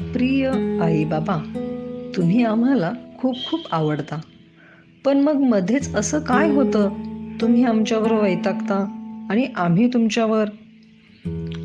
प्रिय आई बाबा तुम्ही आम्हाला खूप खूप आवडता. पण मग मध्येच असं काय होतं? तुम्ही आमच्यावर वैतागता आणि आम्ही तुमच्यावर.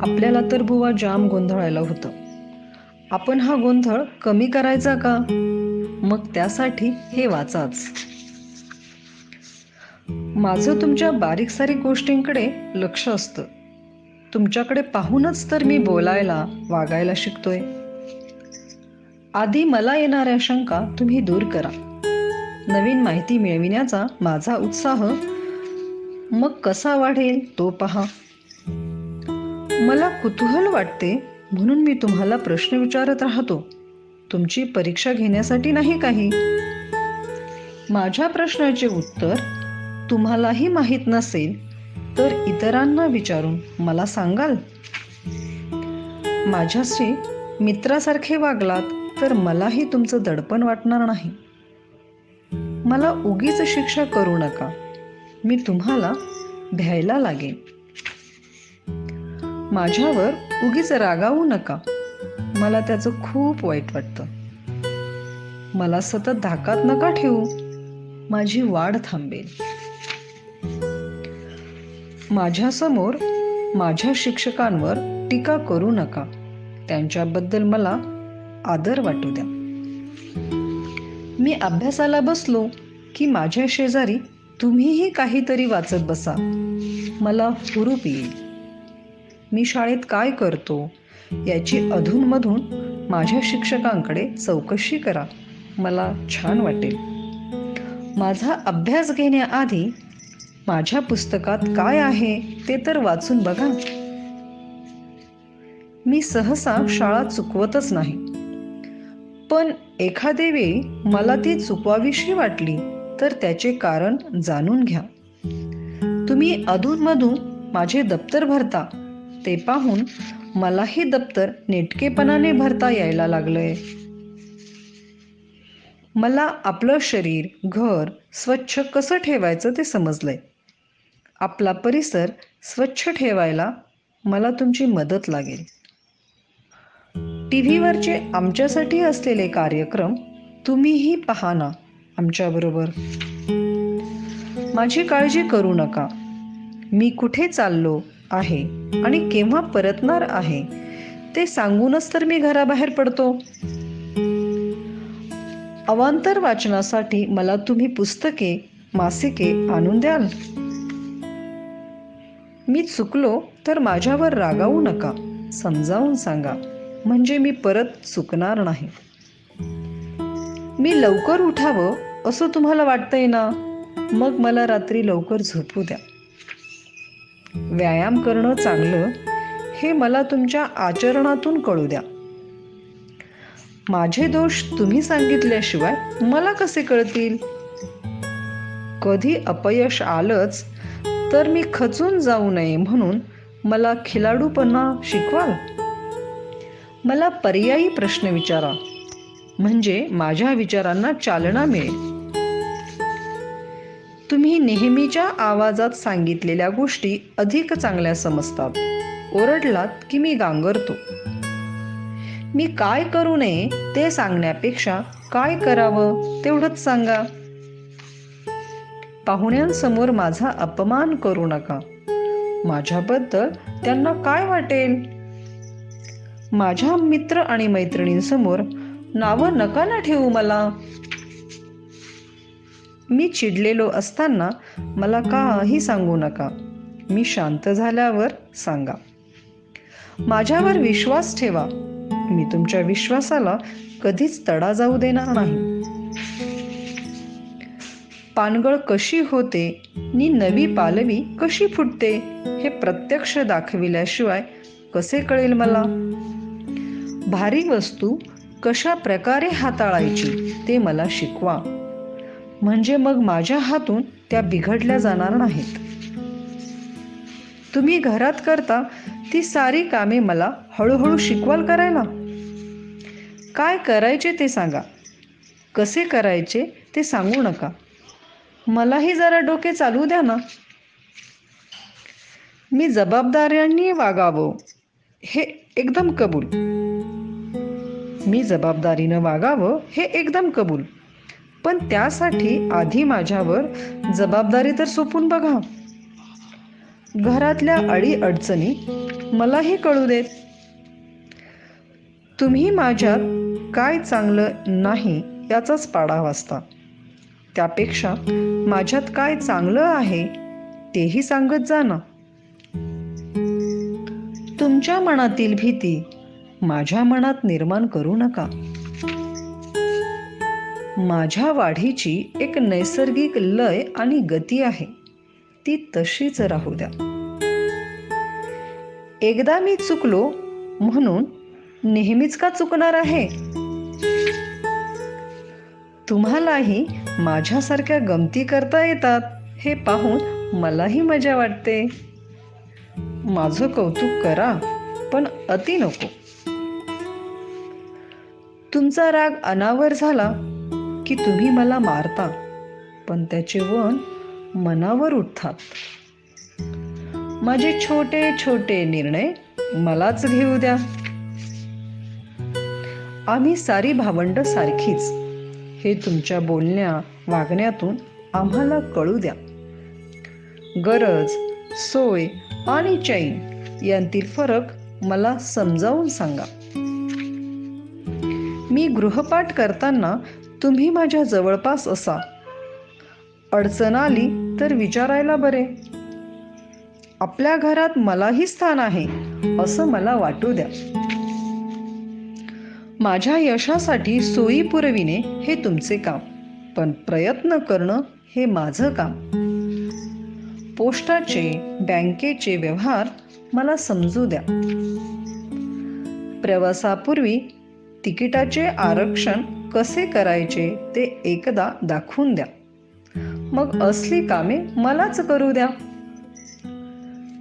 आपल्याला तर बुवा जाम गोंधळायला होतं. आपण हा गोंधळ कमी करायचा का? मग त्यासाठी हे वाचाच. माझं तुमच्या बारीक सारीक गोष्टींकडे लक्ष असतं. तुमच्याकडे पाहूनच तर मी बोलायला वागायला शिकतोय. आधी मला येणाऱ्या शंका तुम्ही दूर करा. नवीन माहिती मिळविण्याचा माझा उत्साह. मग कसा वाढेल तो पहा. मला कुतूहल वाटते म्हणून मी तुम्हाला प्रश्न विचारत राहतो. तुमची परीक्षा घेण्यासाठी नाही काही? माझ्या प्रश्नाचे उत्तर तुम्हालाही माहीत नसेल तर इतरांना विचारून मला सांगाल. माझ्याशी मित्रासारखे वागलात. तर मलाही तुमचं दडपण वाटणार नाही. मला उगीच शिक्षा करू नका. मी तुम्हाला भ्यायला लागेन. माझ्यावर उगीच रागावू नका. मला त्याचं खूप वाईट वाटतं. मला सतत धाकात नका ठेवू. माझी वाढ थांबेल. माझ्यासमोर माझ्या शिक्षकांवर टीका करू नका. त्यांच्याबद्दल मला आदर वाटू द्या. मी अभ्यासाला बसलो की माझ्या शेजारी तुम्हीही काहीतरी वाचत बसा. मला हुरूप येईल. मी शाळेत काय करतो याची अधूनमधून माझ्या शिक्षकांकडे चौकशी करा. मला छान वाटेल. माझा अभ्यास घेण्याआधी माझ्या पुस्तकात काय आहे ते तर वाचून बघा. मी सहसा शाळा चुकवतच नाही. पण एखादे वेळी मला ती चुकवावीशी वाटली तर त्याचे कारण जाणून घ्या. तुम्ही अधूनमधून माझे दप्तर भरता ते पाहून मलाही दप्तर नेटकेपणाने भरता यायला लागलंय. मला आपलं शरीर घर स्वच्छ कसं ठेवायचं ते समजलंय. आपला परिसर स्वच्छ ठेवायला मला तुमची मदत लागेल. टी व्हीवरचे आमच्यासाठी असलेले कार्यक्रम तुम्हीही पहा ना आमच्याबरोबर. माझी काळजी करू नका. मी कुठे चाललो आहे आणि केव्हा परतणार आहे ते सांगूनच तर मी घराबाहेर पडतो. अवांतर वाचनासाठी मला तुम्ही पुस्तके मासिके आणून द्याल. मी चुकलो तर माझ्यावर रागावू नका समजावून सांगा. म्हणजे मी परत चुकणार नाही. मी लवकर उठावं असं तुम्हाला वाटतंय ना? मग मला रात्री लवकर झोपू द्या. व्यायाम करणं चांगलं हे मला तुमच्या आचरणातून कळू द्या. माझे दोष तुम्ही सांगितल्याशिवाय मला कसे कळतील? कधी अपयश आलंच तर मी खचून जाऊ नये म्हणून मला खिलाडूपणा शिकवाल? मला पर्यायी प्रश्न विचारा. म्हणजे माझ्या विचारांना चालना मिळेल. तुम्ही नेहमीच्या आवाजात सांगितलेल्या गोष्टी अधिक चांगल्या समजतात. ओरडलात की मी गांगरतो. मी काय करू नये ते सांगण्यापेक्षा काय करावं तेवढंच सांगा. पाहुण्यांसमोर माझा अपमान करू नका. माझ्याबद्दल त्यांना काय वाटेल? माझ्या मित्र आणि मैत्रिणींसमोर नावं नका ना ठेवू मला. मी चिडलेलो असताना मला काही सांगू नका. मी शांत झाल्यावर सांगा. माझ्यावर विश्वास ठेवा. मी तुमच्या विश्वासाला कधीच तडा जाऊ देणार नाही. पानगळ कशी होते नी नवी पालवी कशी फुटते हे प्रत्यक्ष दाखविल्याशिवाय कसे कळेल मला? भारी वस्तू कशा प्रकारे हाताळायची ते मला शिकवा. म्हणजे मग माझ्या हातून त्या बिघडल्या जाणार नाहीत. तुम्ही घरात करता ती सारी कामे मला हळूहळू शिकवाल करायला? काय करायचे ते सांगा. कसे करायचे ते सांगू नका. मलाही जरा डोके चालू द्या ना. मी जबाबदाऱ्यांनी वागावं. हे एकदम कबूल. मी जबाबदारीनं वागावं हे एकदम कबूल. पण त्यासाठी आधी माझ्यावर जबाबदारी तर सोपून बघा. घरातल्या अडी अडचणी मलाही कळू देत. तुम्ही माझ्यात काय चांगलं नाही याचाच पाडा वाचता त्यापेक्षा माझ्यात काय चांगलं आहे तेही सांगत जा ना. तुमच्या मनातील भीती माझ्या मनात निर्माण करू नका. माझ्या वाढीची एक नैसर्गिक लय आणि गती आहे. ती तशीच राहू द्या. एकदा मी चुकलो म्हणून नेहमीच का चुकणार आहे? तुम्हालाही माझ्यासारख्या गमती करता येतात हे पाहून मलाही मजा वाटते. माझं कौतुक करा पण अति नको. तुमचा राग अनावर झाला की तुम्ही मला मारता पण त्याचे वन मनावर उठतात. माझे छोटे छोटे निर्णय मलाच घेऊ द्या. आम्ही सारी भावंड सारखीच हे तुमच्या बोलण्या वागण्यातून आम्हाला कळू द्या. गरज सोय आणि चैन यांतील फरक मला समजावून सांगा. मी गृहपाठ करताना तुम्ही माझ्या जवळपास असा. अडचण आली तर विचारायला बरे. आपल्या घरात मलाही स्थान आहे असं मला वाटू द्या. माझ्या यशासाठी सोयी पुरविणे हे तुमचे काम पण प्रयत्न करणं हे माझं काम. पोस्टाचे बँकेचे व्यवहार मला समजू द्या. प्रवासापूर्वी तिकिटाचे आरक्षण कसे करायचे ते एकदा दाखवून द्या. मग असली कामे मलाच करू द्या.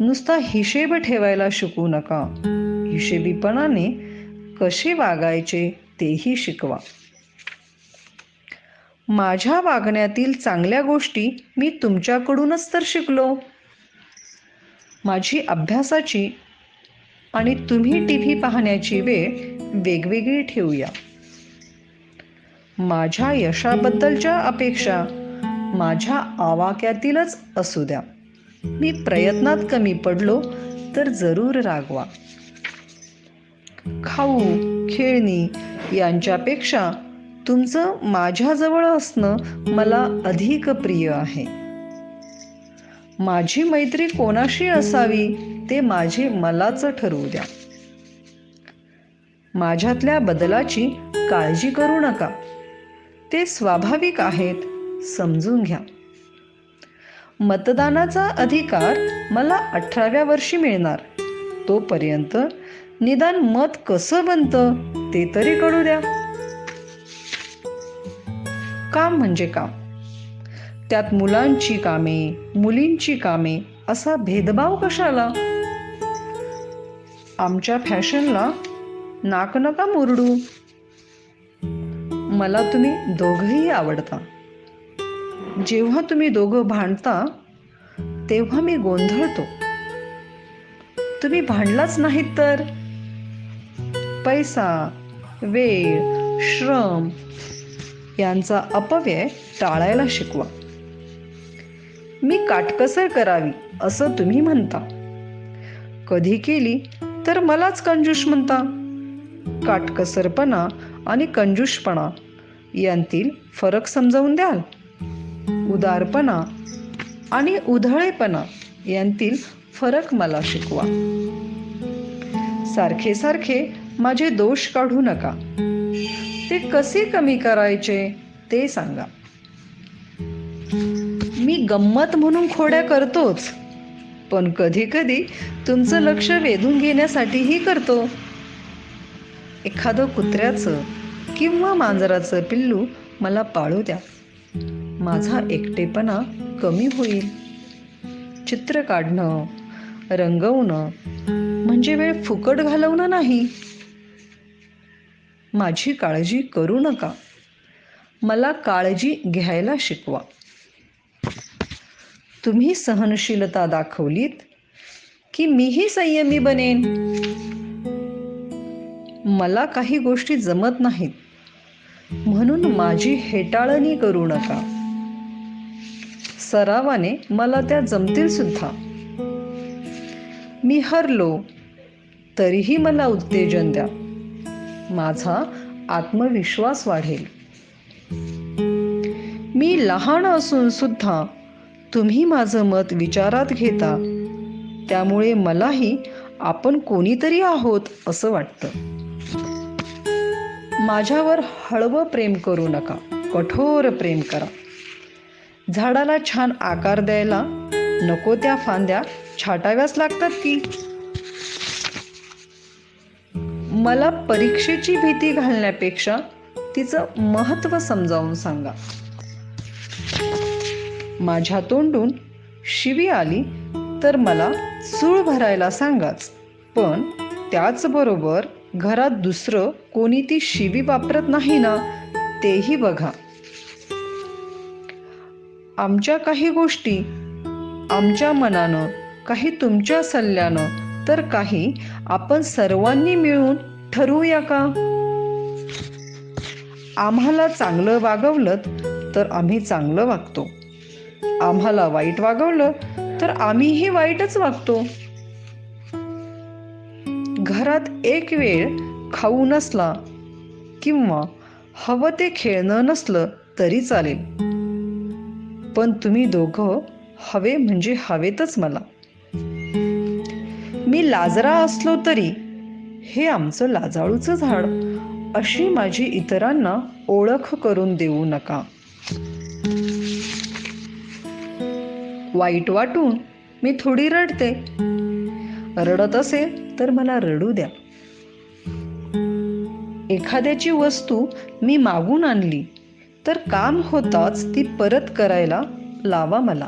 नुसता हिशेब ठेवायला शिकू नका. हिशेबीपणाने कसे वागायचे तेही शिकवा. माझ्या वागण्यातील चांगल्या गोष्टी मी तुमच्याकडूनच तर शिकलो. माझी अभ्यासाची आणि तुम्ही टी व्ही पाहण्याची वेळ वेगवेगळी ठेवूया. माझ्या यशाबद्दलच्या अपेक्षा माझ्या आवाक्यातीलच असू द्या. मी प्रयत्नात कमी पडलो तर जरूर रागवा. खाऊ खेळणी यांच्यापेक्षा तुमचं माझ्याजवळ असणं मला अधिक प्रिय आहे. माझी मैत्री कोणाशी असावी? ते माझे मलाच ठरवू द्या. माझ्यातल्या बदलाची काळजी करू नका. ते स्वाभाविक आहेत समजून घ्या. मतदानाचा अधिकार मला अठराव्या वर्षी मिळणार. तोपर्यंत निदान मत कसं बनतं ते तरी कळू द्या. काम म्हणजे काम. त्यात मुलांची कामे मुलींची कामे असा भेदभाव कशाला? आमच्या फॅशनला नाक नका मुरडू. मला तुम्ही दोघंही आवडता. जेव्हा तुम्ही दोघं भांडता तेव्हा मी गोंधळतो. तुम्ही भांडलाच नाहीत तर? पैसा वेळ श्रम यांचा अपव्यय टाळायला शिकवा. मी काटकसर करावी असं तुम्ही म्हणता. कधी केली तर मलाच कंजूष म्हणता. काटकसरपणा आणि कंजूषपणा यांतील फरक समजावून द्याल. उदारपणा आणि उधळेपणा यांतील फरक मला शिकवा. सारखे सारखे माझे दोष काढू नका. ते कसे कमी करायचे ते सांगा. मी गंमत म्हणून खोड्या करतोच. पण कधी कधी तुमचं लक्ष वेधून घेण्यासाठीही करतो. एखादं कुत्र्याचं किंवा मांजराचं पिल्लू मला पाळू द्या. माझा एकटेपणा कमी होईल. चित्र काढणं रंगवणं म्हणजे वेळ फुकट घालवणं नाही. माझी काळजी करू नका. मला काळजी घ्यायला शिकवा. तुम्ही सहनशीलता दाखवलीत की मीही संयमी बनेन? मला काही गोष्टी जमत नाहीत. म्हणून माझी हेटाळणी करू नका. सरावाने मला त्या जमतील सुद्धा. मी हरलो तरीही मला उत्तेजन द्या. माझा आत्मविश्वास वाढेल. मी लहान असून सुद्धा तुम्ही माझं मत विचारात घेता. त्यामुळे मलाही आपण कोणीतरी आहोत असं वाटतं. माझ्यावर हळवं प्रेम करू नका कठोर प्रेम करा. झाडाला छान आकार द्यायला नको त्या फांद्या छाटाव्याच लागतात की? मला परीक्षेची भीती घालण्यापेक्षा तिचं महत्त्व समजावून सांगा. माझ्या तोंडून शिवी आली तर मला चूळ भरायला सांगाच. पण त्याचबरोबर घरात दुसरं कोणी ती शिवी वापरत नाही ना तेही बघा. आमच्या काही गोष्टी आमच्या मनानं काही तुमच्या सल्ल्यानं तर काही आपण सर्वांनी मिळून ठरवूया का? आम्हाला चांगलं वागवलं तर आम्ही चांगलं वागतो. आम्हाला वाईट वागवलं तर आम्हीही वाईटच वागतो. घरात एक वेळ खाऊ नसला किंवा हवं ते खेळणं नसलं तरी चालेल. पण तुम्ही दोघं हवे म्हणजे हवेतच मला. मी लाजरा असलो तरी हे आमचं लाजाळूचं झाड. अशी माझी इतरांना ओळख करून देऊ नका. वाईट वाटून मी थोडी रडते. रडत असेल तर मला रडू द्या. एखाद्याची वस्तू मी मागून आणली तर काम होताच ती परत करायला लावा मला.